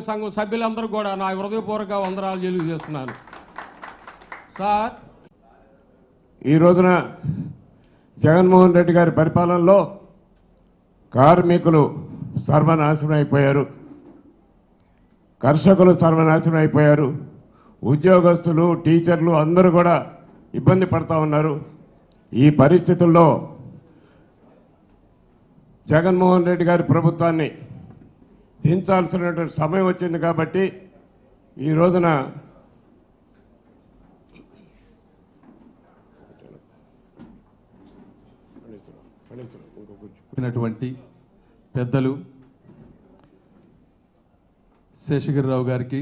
కార్మిక సంఘం సభ్యులందరూ కూడా నా హృదయపూర్వక వందనాలు తెలియజేస్తున్నాను. సార్. ఈ రోజున జగన్మోహన్ రెడ్డి గారి పరిపాలనలో కార్మికులు సర్వనాశనం అయిపోయారు. కర్షకులు సర్వనాశనం అయిపోయారు. ఉద్యోగస్తులు టీచర్లు అందరూ కూడా ఇబ్బంది పడతా ఉన్నారు. ఈ పరిస్థితుల్లో జగన్మోహన్ రెడ్డి గారి ప్రభుత్వాన్ని దించాల్సినటువంటి సమయం వచ్చింది కాబట్టి ఈ రోజున వచ్చినటువంటి పెద్దలు శేషగిరిరావు గారికి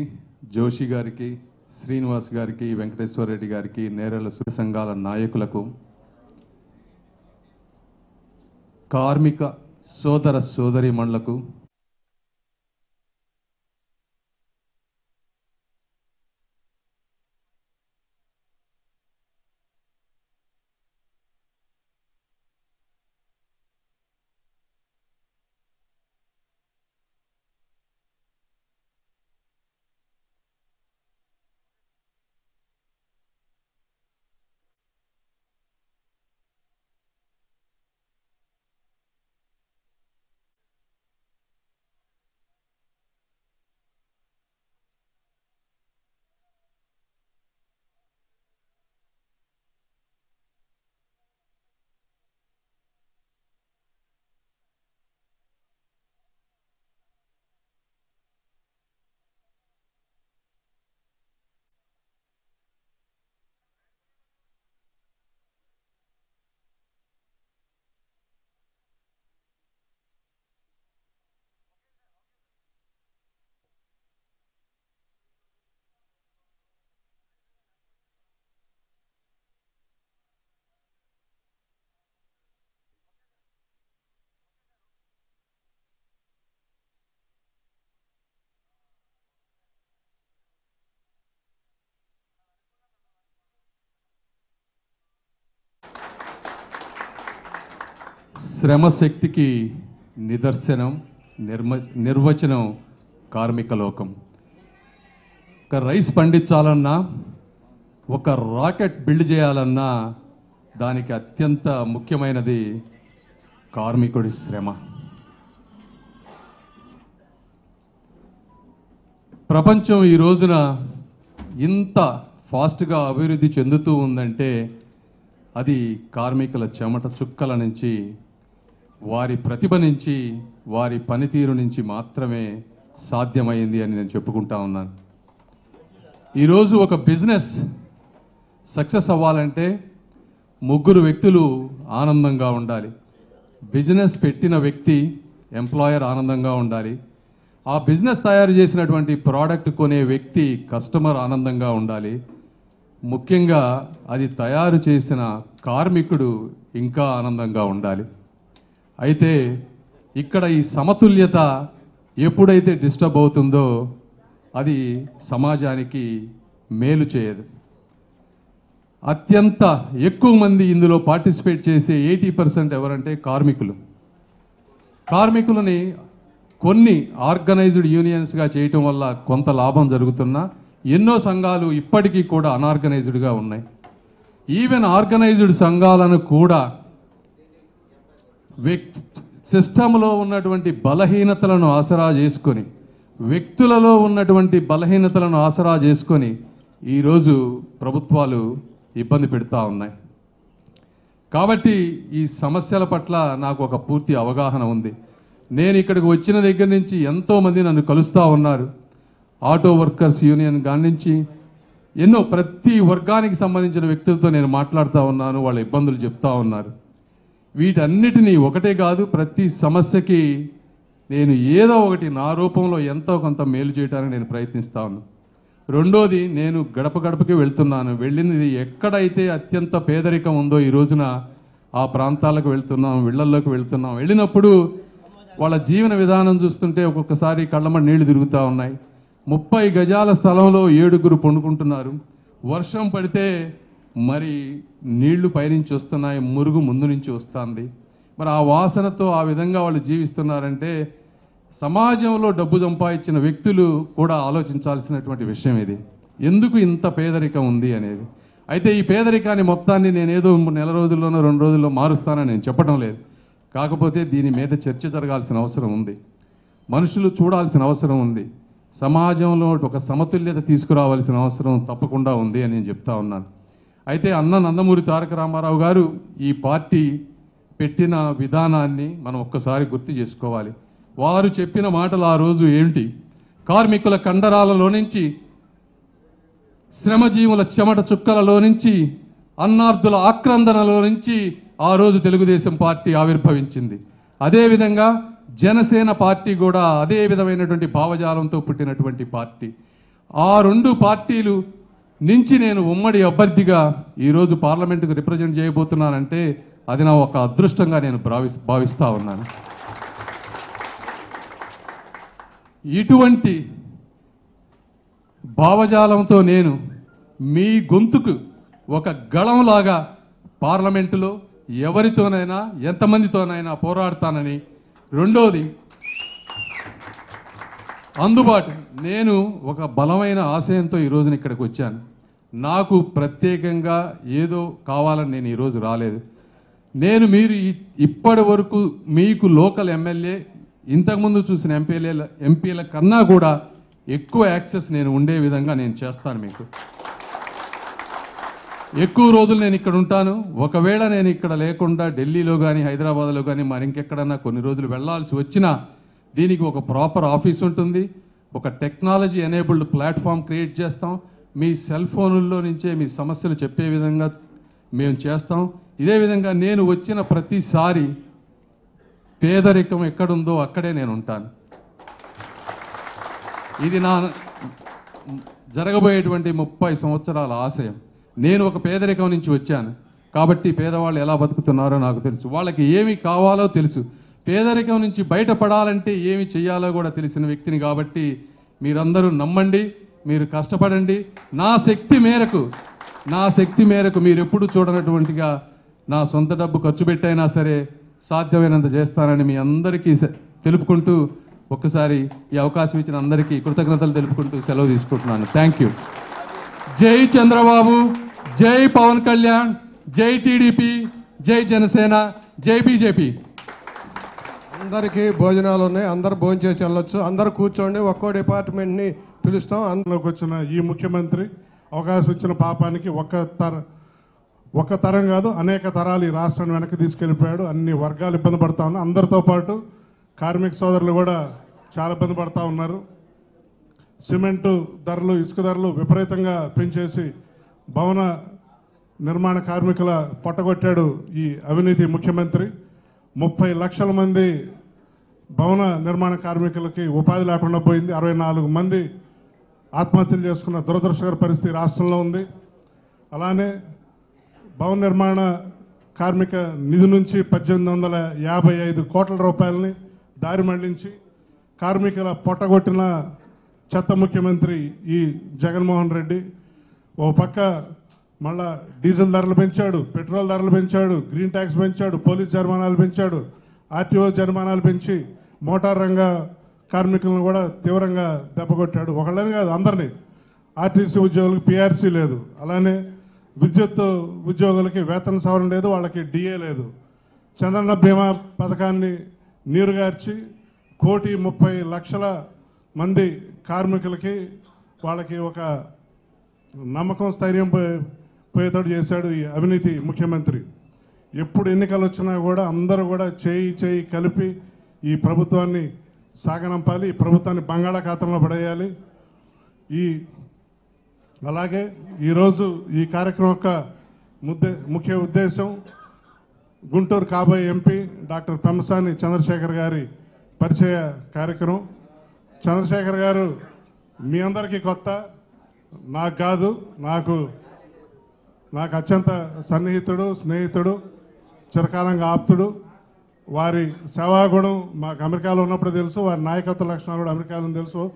జోషి గారికి శ్రీనివాస్ గారికి వెంకటేశ్వర రెడ్డి గారికి నేరల సుర సంఘాల నాయకులకు కార్మిక సోదర సోదరిమణులకు శ్రమశక్తికి నిదర్శనం నిర్మ నిర్వచనం కార్మిక లోకం. ఒక రైస్ పండించాలన్నా ఒక రాకెట్ బిల్డ్ చేయాలన్నా దానికి అత్యంత ముఖ్యమైనది కార్మికుడి శ్రమ. ప్రపంచం ఈ రోజున ఇంత ఫాస్ట్గా అభివృద్ధి చెందుతూ ఉందంటే అది కార్మికుల చెమట చుక్కల నుంచి వారి ప్రతిభ నుంచి వారి పనితీరు నుంచి మాత్రమే సాధ్యమైంది అని నేను చెప్పుకుంటా ఉన్నాను. ఈరోజు ఒక బిజినెస్ సక్సెస్ అవ్వాలంటే ముగ్గురు వ్యక్తులు ఆనందంగా ఉండాలి. బిజినెస్ పెట్టిన వ్యక్తి ఎంప్లాయర్ ఆనందంగా ఉండాలి. ఆ బిజినెస్ తయారు చేసినటువంటి ప్రోడక్ట్ కొనే వ్యక్తి కస్టమర్ ఆనందంగా ఉండాలి. ముఖ్యంగా అది తయారు చేసిన కార్మికుడు ఇంకా ఆనందంగా ఉండాలి. అయితే ఇక్కడ ఈ సమతుల్యత ఎప్పుడైతే డిస్టర్బ్ అవుతుందో అది సమాజానికి మేలు చేయదు. అత్యంత ఎక్కువ మంది ఇందులో పార్టిసిపేట్ చేసే ఎయిటీ పర్సెంట్ ఎవరంటే కార్మికులు. కార్మికులని కొన్ని ఆర్గనైజ్డ్ యూనియన్స్గా చేయటం వల్ల కొంత లాభం జరుగుతున్నా ఎన్నో సంఘాలు ఇప్పటికీ కూడా అనార్గనైజ్డ్గా ఉన్నాయి. ఈవెన్ ఆర్గనైజ్డ్ సంఘాలను కూడా సిస్టంలో ఉన్నటువంటి బలహీనతలను ఆసరా చేసుకొని వ్యక్తులలో ఉన్నటువంటి బలహీనతలను ఆసరా చేసుకొని ఈరోజు ప్రభుత్వాలు ఇబ్బంది పెడతా ఉన్నాయి. కాబట్టి ఈ సమస్యల పట్ల నాకు ఒక పూర్తి అవగాహన ఉంది. నేను ఇక్కడికి వచ్చిన దగ్గర నుంచి ఎంతోమంది నన్ను కలుస్తూ ఉన్నారు. ఆటో వర్కర్స్ యూనియన్ కాడి నుంచి ఎన్నో ప్రతి వర్గానికి సంబంధించిన వ్యక్తులతో నేను మాట్లాడుతూ ఉన్నాను వాళ్ళ ఇబ్బందులు చెప్తా ఉన్నారు. వీటన్నిటినీ ఒకటే కాదు ప్రతి సమస్యకి నేను ఏదో ఒకటి నా రూపంలో ఎంతో కొంత మేలు చేయడానికి నేను ప్రయత్నిస్తాను. రెండోది నేను గడప గడపకి వెళ్తున్నాను. వెళ్ళినది ఎక్కడైతే అత్యంత పేదరికం ఉందో ఈ రోజున ఆ ప్రాంతాలకు వెళ్తున్నాం ఇళ్ళలోకి వెళ్తున్నాం. వెళ్ళినప్పుడు వాళ్ళ జీవన విధానం చూస్తుంటే ఒక్కొక్కసారి కళ్ళమ నీళ్ళు తిరుగుతూ ఉన్నాయి. ముప్పై గజాల స్థలంలో ఏడుగురు పండుకుంటున్నారు. వర్షం పడితే మరి నీళ్ళు పైనుంచి వస్తున్నాయి మురుగు ముందు నుంచి వస్తుంది. మరి ఆ వాసనతో ఆ విధంగా వాళ్ళు జీవిస్తున్నారంటే సమాజంలో డబ్బు సంపాదించిన వ్యక్తులు కూడా ఆలోచించాల్సినటువంటి విషయం ఇది. ఎందుకు ఇంత పేదరికం ఉంది అనేది. అయితే ఈ పేదరికాన్ని మొత్తాన్ని నేను ఏదో నెల రోజుల్లోనో రెండు రోజుల్లో మారుస్తానని నేను చెప్పడం లేదు. కాకపోతే దీని మీద చర్చ జరగాల్సిన అవసరం ఉంది. మనుషులు చూడాల్సిన అవసరం ఉంది. సమాజంలో ఒక సమతుల్యత తీసుకురావాల్సిన అవసరం తప్పకుండా ఉంది అని నేను చెప్తా ఉన్నాను. అయితే అన్న నందమూరి తారక రామారావు గారు ఈ పార్టీ పెట్టిన విధానాన్ని మనం ఒక్కసారి గుర్తు చేసుకోవాలి. వారు చెప్పిన మాటలు ఆ రోజు ఏంటి? కార్మికుల కండరాలలో నుంచి శ్రమజీవుల చెమట చుక్కలలో నుంచి అన్నార్థుల ఆక్రందనలో నుంచి ఆ రోజు తెలుగుదేశం పార్టీ ఆవిర్భవించింది. అదేవిధంగా జనసేన పార్టీ కూడా అదే విధమైనటువంటి భావజాలంతో పుట్టినటువంటి పార్టీ. ఆ రెండు పార్టీలు నుంచి నేను ఉమ్మడి అభ్యర్థిగా ఈరోజు పార్లమెంటుకు రిప్రజెంట్ చేయబోతున్నానంటే అది నా ఒక అదృష్టంగా నేను భావి భావిస్తూ ఉన్నాను. ఇటువంటి భావజాలంతో నేను మీ గొంతుకు ఒక గళంలాగా పార్లమెంటులో ఎవరితోనైనా ఎంతమందితోనైనా పోరాడతానని రెండోది అందుబాటు. నేను ఒక బలమైన ఆశయంతో ఈ రోజున ఇక్కడికి వచ్చాను. నాకు ప్రత్యేకంగా ఏదో కావాలని నేను ఈరోజు రాలేదు. నేను మీరు ఇప్పటి వరకు మీకు లోకల్ ఎమ్మెల్యే ఇంతకుముందు చూసిన ఎంపీల ఎంపీల కన్నా కూడా ఎక్కువ యాక్సెస్ నేను ఉండే విధంగా నేను చేస్తాను మీకు. ఎక్కువ రోజులు నేను ఇక్కడ ఉంటాను. ఒకవేళ నేను ఇక్కడ లేకుండా ఢిల్లీలో కానీ హైదరాబాద్లో కానీ మరి ఇంకెక్కడన్నా కొన్ని రోజులు వెళ్ళాల్సి వచ్చినా దీనికి ఒక ప్రాపర్ ఆఫీస్ ఉంటుంది ఒక టెక్నాలజీ ఎనేబుల్డ్ ప్లాట్ఫామ్ క్రియేట్ చేస్తాం. మీ సెల్ ఫోనుల్లో నుంచే మీ సమస్యలు చెప్పే విధంగా మేము చేస్తాం. ఇదే విధంగా నేను వచ్చిన ప్రతిసారి పేదరికం ఎక్కడుందో అక్కడే నేను ఉంటాను. ఇది నా జరగబోయేటువంటి ముప్పై సంవత్సరాల ఆశయం. నేను ఒక పేదరికం నుంచి వచ్చాను. కాబట్టి పేదవాళ్ళు ఎలా బతుకుతున్నారో నాకు తెలుసు. వాళ్ళకి ఏమి కావాలో తెలుసు. పేదరికం నుంచి బయటపడాలంటే ఏమి చేయాలో కూడా తెలిసిన వ్యక్తిని కాబట్టి మీరందరూ నమ్మండి మీరు కష్టపడండి. నా శక్తి మేరకు నా శక్తి మేరకు మీరు ఎప్పుడు చూడనటువంటిగా నా సొంత డబ్బు ఖర్చు పెట్టైనా సరే సాధ్యమైనంత చేస్తానని మీ అందరికీ తెలుపుకుంటూ ఒక్కసారి ఈ అవకాశం ఇచ్చిన అందరికీ కృతజ్ఞతలు తెలుపుకుంటూ సెలవు తీసుకుంటున్నాను. థ్యాంక్ యూ జై చంద్రబాబు జై పవన్ కళ్యాణ్ జై టీడీపీ జై జనసేన జై బీజేపీ. అందరికీ భోజనాలు ఉన్నాయి. అందరు భోజనం చేసి వెళ్ళొచ్చు. అందరు కూర్చోండి. ఒక్కో డిపార్ట్మెంట్ని పిలుస్తాం. అందులోకి వచ్చిన ఈ ముఖ్యమంత్రి అవకాశం ఇచ్చిన పాపానికి ఒక్క తర ఒక్క తరం కాదు అనేక తరాలు ఈ రాష్ట్రాన్ని వెనక్కి తీసుకెళ్ళిపోయాడు. అన్ని వర్గాలు ఇబ్బంది పడతా ఉన్నాయి అందరితో పాటు కార్మిక సోదరులు కూడా చాలా ఇబ్బంది పడతా ఉన్నారు. సిమెంటు ధరలు ఇసుక ధరలు విపరీతంగా పెంచేసి భవన నిర్మాణ కార్మికుల పొట్టగొట్టాడు ఈ అవినీతి ముఖ్యమంత్రి. ముప్పై లక్షల మంది భవన నిర్మాణ కార్మికులకి ఉపాధి లేకుండా పోయింది. అరవై నాలుగు మంది ఆత్మహత్యలు చేసుకున్న దురదృష్టకర పరిస్థితి రాష్ట్రంలో ఉంది. అలానే భవన నిర్మాణ కార్మిక నిధి నుంచి పద్దెనిమిది వందల యాభై ఐదు కోట్ల రూపాయలని దారి మళ్ళించి కార్మికుల పొట్టగొట్టిన చెత్త ముఖ్యమంత్రి ఈ జగన్మోహన్ రెడ్డి ఓ పక్క మళ్ళా డీజిల్ ధరలు పెంచాడు పెట్రోల్ ధరలు పెంచాడు గ్రీన్ ట్యాక్స్ పెంచాడు పోలీస్ జరిమానాలు పెంచాడు ఆర్టీఓ జరిమానాలు పెంచి మోటార్ రంగ కార్మికులను కూడా తీవ్రంగా దెబ్బకొట్టాడు ఒకళ్ళని కాదు అందరినీ. ఆర్టీసీ ఉద్యోగులకు పిఆర్సీ లేదు. అలానే విద్యుత్ ఉద్యోగులకి వేతన సవరణ లేదు వాళ్ళకి డిఏ లేదు. చంద్రన్న బీమా పథకాన్ని నీరుగార్చి కోటి ముప్పై లక్షల మంది కార్మికులకి వాళ్ళకి ఒక నమ్మకం స్థైర్యం పోయేటట్టు చేశాడు ఈ అవినీతి ముఖ్యమంత్రి. ఎప్పుడు ఎన్నికలు వచ్చినా కూడా అందరూ కూడా చేయి చేయి కలిపి ఈ ప్రభుత్వాన్ని సాగనంపాలి ఈ ప్రభుత్వాన్ని బంగాళాఖాతంలో పడేయాలి. ఈ అలాగే ఈరోజు ఈ కార్యక్రమం యొక్క ముద్దే ముఖ్య ఉద్దేశం గుంటూరు కాబోయే ఎంపీ డాక్టర్ పెమ్మసాని చంద్రశేఖర్ గారి పరిచయ కార్యక్రమం. చంద్రశేఖర్ గారు మీ అందరికీ కొత్త. నాకు కాదు నాకు నాకు అత్యంత సన్నిహితుడు స్నేహితుడు చిరకాలంగా ఆప్తుడు. వారి సేవాగుణం మాకు అమెరికాలో ఉన్నప్పుడు తెలుసు వారి నాయకత్వ లక్షణాలు కూడా అమెరికాలో తెలుసు.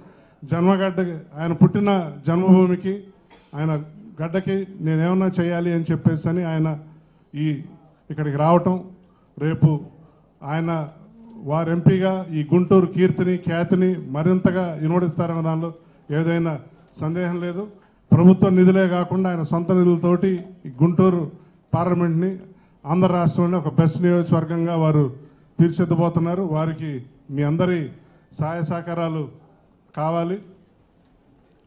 జన్మగడ్డ ఆయన పుట్టిన జన్మభూమికి ఆయన గడ్డకి నేనేమన్నా చేయాలి అని చెప్పేసి అని ఆయన ఈ ఇక్కడికి రావటం. రేపు ఆయన వారు ఎంపీగా ఈ గుంటూరు కీర్తిని ఖ్యాతిని మరింతగా ఇనువడిస్తారన్న దానిలో ఏదైనా సందేహం లేదు. ప్రభుత్వ నిధులే కాకుండా ఆయన సొంత నిధులతోటి గుంటూరు పార్లమెంట్ని ఆంధ్ర రాష్ట్రంలో ఒక బెస్ట్ నియోజకవర్గంగా వారు తీర్చిదిద్దబోతున్నారు. వారికి మీ అందరి సహాయ సహకారాలు కావాలి.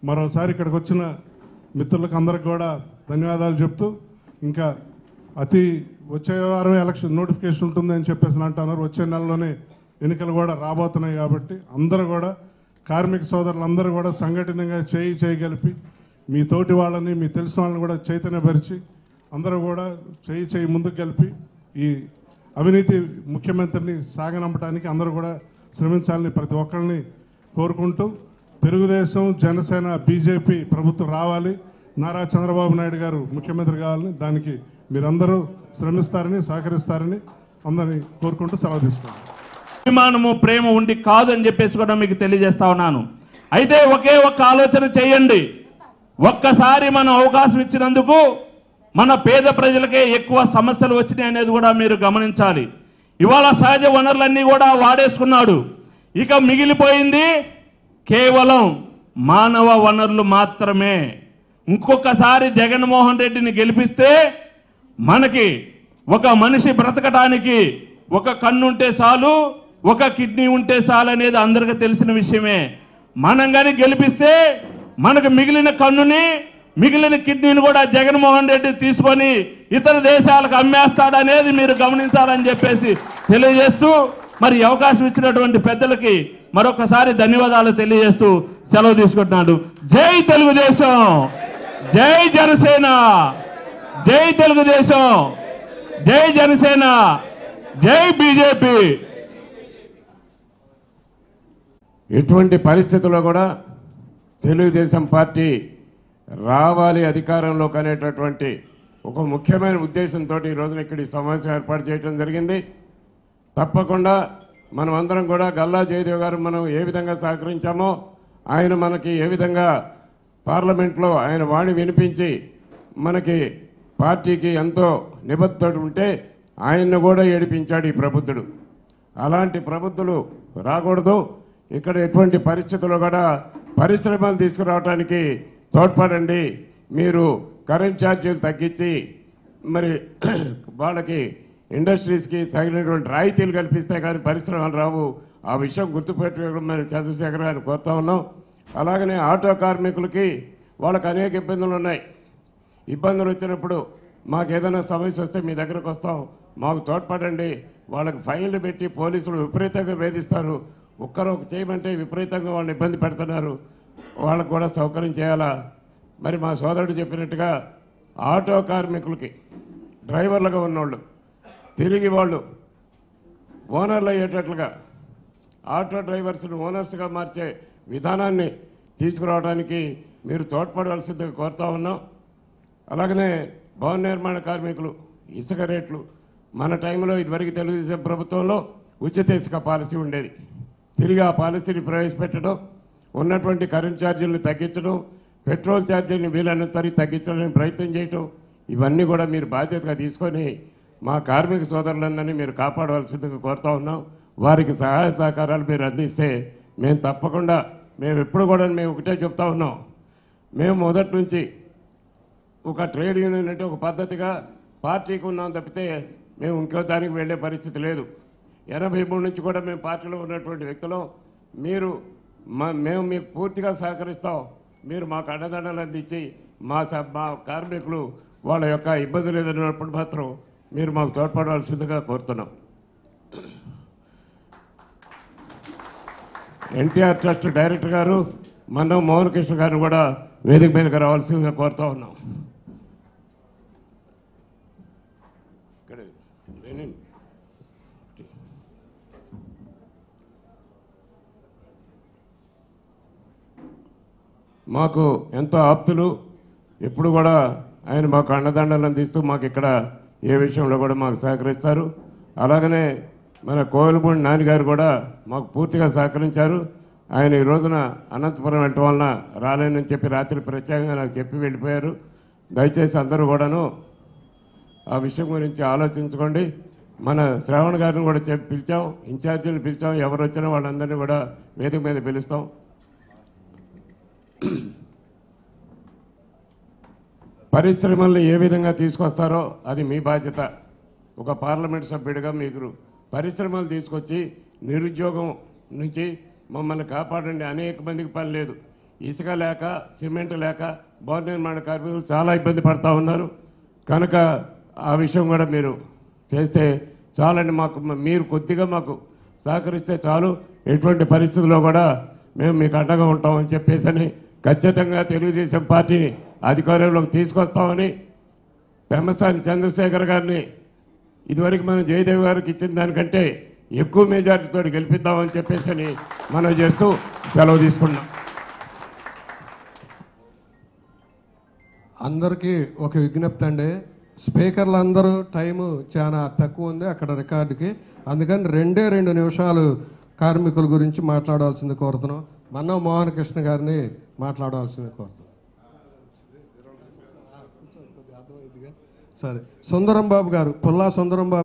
మరోసారి ఇక్కడికి వచ్చిన మిత్రులకు అందరికి కూడా ధన్యవాదాలు చెప్తూ ఇంకా అతి వచ్చే వారం ఎలక్షన్ నోటిఫికేషన్ ఉంటుందని చెప్పేసి అంటున్నారు. వచ్చే నెలలోనే ఎన్నికలు కూడా రాబోతున్నాయి కాబట్టి అందరూ కూడా కార్మిక సోదరులందరూ కూడా సంఘటితంగా చేయి చేయగలిపి మీ తోటి వాళ్ళని మీ తెలిసిన వాళ్ళని కూడా చైతన్యపరిచి అందరూ కూడా చేయి చేయి ముందుకు కలిపి ఈ అవినీతి ముఖ్యమంత్రిని సాగనంపడానికి అందరూ కూడా శ్రమించాలని ప్రతి ఒక్కరిని కోరుకుంటూ తెలుగుదేశం జనసేన బీజేపీ ప్రభుత్వం రావాలి. నారా చంద్రబాబు నాయుడు గారు ముఖ్యమంత్రి కావాలని దానికి మీరందరూ శ్రమిస్తారని సహకరిస్తారని అందరినీ కోరుకుంటూ సెలవు తీసుకున్నాను అభిమానము ప్రేమ ఉండి కాదని చెప్పేసి కూడా మీకు తెలియజేస్తా ఉన్నాను. అయితే ఒకే ఒక్క ఆలోచన చేయండి. ఒక్కసారి మనం అవకాశం ఇచ్చినందుకు మన పేద ప్రజలకే ఎక్కువ సమస్యలు వచ్చినాయి అనేది కూడా మీరు గమనించాలి. ఇవాళ సహజ వనరులన్నీ కూడా వాడేసుకున్నాడు. ఇక మిగిలిపోయింది కేవలం మానవ వనరులు మాత్రమే. ఇంకొకసారి జగన్మోహన్ రెడ్డిని గెలిపిస్తే మనకి ఒక మనిషి బ్రతకటానికి ఒక కన్ను ఉంటే చాలు ఒక కిడ్నీ ఉంటే చాలు అనేది అందరికీ తెలిసిన విషయమే. మనం కానీ గెలిపిస్తే మనకు మిగిలిన కన్నుని మిగిలిన కిడ్నీని కూడా జగన్మోహన్ రెడ్డి తీసుకొని ఇతర దేశాలకు అమ్మేస్తాడనేది మీరు గమనించాలని చెప్పేసి తెలియజేస్తూ మరి అవకాశం ఇచ్చినటువంటి పెద్దలకి మరొకసారి ధన్యవాదాలు తెలియజేస్తూ సెలవు తీసుకుంటున్నాడు. జై తెలుగుదేశం! జై జనసేన! జై తెలుగుదేశం! జై జనసేన! జై బీజేపీ! ఎటువంటి పరిస్థితుల్లో కూడా తెలుగుదేశం పార్టీ రావాలి అధికారంలోకి అనేటటువంటి ఒక ముఖ్యమైన ఉద్దేశంతో ఈ రోజున ఇక్కడ ఈ సమావేశం ఏర్పాటు చేయడం జరిగింది. తప్పకుండా మనం అందరం కూడా గల్లా జయదేవ్ గారు మనం ఏ విధంగా సహకరించామో ఆయన మనకి ఏ విధంగా పార్లమెంట్లో ఆయన వాణి వినిపించి మనకి పార్టీకి ఎంతో నిబద్ధత ఉంటే ఆయన్ను కూడా ఏడిపించాడు ఈ ప్రబుద్ధుడు అలాంటి ప్రబుద్ధులు రాకూడదు. ఇక్కడ ఎటువంటి పరిస్థితులు కూడా పరిశ్రమలు తీసుకురావడానికి తోడ్పడండి. మీరు కరెంట్ ఛార్జీలు తగ్గించి మరి వాళ్ళకి ఇండస్ట్రీస్కి తగినటువంటి రాయితీలు కల్పిస్తే కానీ పరిశ్రమలు రావు. ఆ విషయం గుర్తుపెట్టుకోమని చంద్రశేఖర్ గారిని కోరుతా ఉన్నాం. అలాగనే ఆటో కార్మికులకి వాళ్ళకి అనేక ఇబ్బందులు ఉన్నాయి. ఇబ్బందులు వచ్చినప్పుడు మాకు ఏదైనా సమస్య వస్తే మీ దగ్గరకు వస్తాం. మాకు తోడ్పడండి. వాళ్ళకి ఫైన్లు పెట్టి పోలీసులు విపరీతంగా వేధిస్తారు. ఒక్కరు ఒక చేయమంటే విపరీతంగా వాళ్ళని ఇబ్బంది పెడుతున్నారు. వాళ్ళకు కూడా సౌకర్యం చేయాలా? మరి మా సోదరుడు చెప్పినట్టుగా ఆటో కార్మికులకి డ్రైవర్లుగా ఉన్నోళ్ళు తిరిగి వాళ్ళు ఓనర్లు అయ్యేటట్లుగా ఆటో డ్రైవర్స్ని ఓనర్స్గా మార్చే విధానాన్ని తీసుకురావడానికి మీరు తోడ్పడవలసిందిగా కోరుతా ఉన్నాం. అలాగనే భవన నిర్మాణ కార్మికులు ఇసుక రేట్లు మన టైంలో ఇదివరకు తెలుగుదేశం ప్రభుత్వంలో ఉచిత ఇసుక పాలసీ ఉండేది. తిరిగి ఆ పాలసీని ప్రవేశపెట్టడం ఉన్నటువంటి కరెంట్ ఛార్జీలను తగ్గించడం పెట్రోల్ ఛార్జీలను వీలైనంత వరకు తగ్గించడానికి ప్రయత్నం చేయటం ఇవన్నీ కూడా మీరు బాధ్యతగా తీసుకొని మా కార్మిక సోదరులందరినీ మీరు కాపాడవలసిందిగా కోరుతా ఉన్నాం. వారికి సహాయ సహకారాలు మీరు అందిస్తే మేము తప్పకుండా మేము ఎప్పుడు కూడా మేము ఒకటే చెప్తా ఉన్నాం. మేము మొదటి నుంచి ఒక ట్రేడ్ యూనియన్ అంటే ఒక పద్ధతిగా పార్టీకి ఉన్నాం తప్పితే మేము ఇంకో దానికి వెళ్ళే పరిస్థితి లేదు. ఎనభై మూడు నుంచి కూడా మేము పార్టీలో ఉన్నటువంటి వ్యక్తులు మీరు మా మేము మీకు పూర్తిగా సహకరిస్తాం. మీరు మాకు అండదండలు అందించి మా మా కార్మికులు వాళ్ళ యొక్క ఇబ్బందులు ఎదురైనప్పుడు మాత్రం మీరు మాకు తోడ్పడాల్సిందిగా కోరుతున్నాం. ఎన్టీఆర్ ట్రస్ట్ డైరెక్టర్ గారు మనం మోహన్ కృష్ణ గారు కూడా వేదిక మీదకి రావాల్సిందిగా కోరుతా ఉన్నాం. ఇక్కడ మాకు ఎంతో ఆప్తులు ఎప్పుడు కూడా ఆయన మాకు అండదండలు అందిస్తూ మాకు ఇక్కడ ఏ విషయంలో కూడా మాకు సహకరిస్తారు. అలాగనే మన కోవిలపూడి నాన్నగారు కూడా మాకు పూర్తిగా సహకరించారు. ఆయన ఈ రోజున అనంతపురం వెళ్ళటం వలన రాలేనని చెప్పి రాత్రి ప్రత్యేకంగా నాకు చెప్పి వెళ్ళిపోయారు. దయచేసి అందరూ కూడాను ఆ విషయం గురించి ఆలోచించుకోండి. మన శ్రావణ్ గారిని కూడా చెప్పి పిలిచాం ఇన్ఛార్జీని పిలిచాం ఎవరు వచ్చినా వాళ్ళందరినీ కూడా వేదిక మీద పిలుస్తాం. పరిశ్రమల్ని ఏ విధంగా తీసుకొస్తారో అది మీ బాధ్యత. ఒక పార్లమెంట్ సభ్యుడిగా మీకు పరిశ్రమలు తీసుకొచ్చి నిరుద్యోగం నుంచి మమ్మల్ని కాపాడండి. అనేక మందికి పని లేదు. ఇసుక లేక సిమెంట్ లేక భవన నిర్మాణ కార్మికులు చాలా ఇబ్బంది పడతా ఉన్నారు. కనుక ఆ విషయం కూడా మీరు చేస్తే చాలండి. మాకు మీరు కొద్దిగా మాకు సహకరిస్తే చాలు. ఎటువంటి పరిస్థితుల్లో కూడా మేము మీకు అండగా ఉంటామని చెప్పేసి ఖచ్చితంగా తెలుగుదేశం పార్టీని అధికారంలోకి తీసుకొస్తామని పెమ్మసాని చంద్రశేఖర్ గారిని ఇదివరకు మనం జయదేవ్ గారికి ఇచ్చిన దానికంటే ఎక్కువ మెజార్టీతో గెలిపిద్దామని చెప్పేసి అని మనం చేస్తూ సెలవు తీసుకున్నాం. అందరికీ ఒక విజ్ఞప్తి అండి. స్పీకర్లు అందరూ టైము చాలా తక్కువ ఉంది అక్కడ రికార్డుకి. అందుకని రెండే రెండు నిమిషాలు కార్మికుల గురించి మాట్లాడాల్సింది కోరుతున్నాం. మన్నవ మోహన్ కృష్ణ గారిని మాట్లాడాల్సింది కోరుతున్నాం సరే. సుందరం బాబు గారు పుల్లా సుందరం బాబు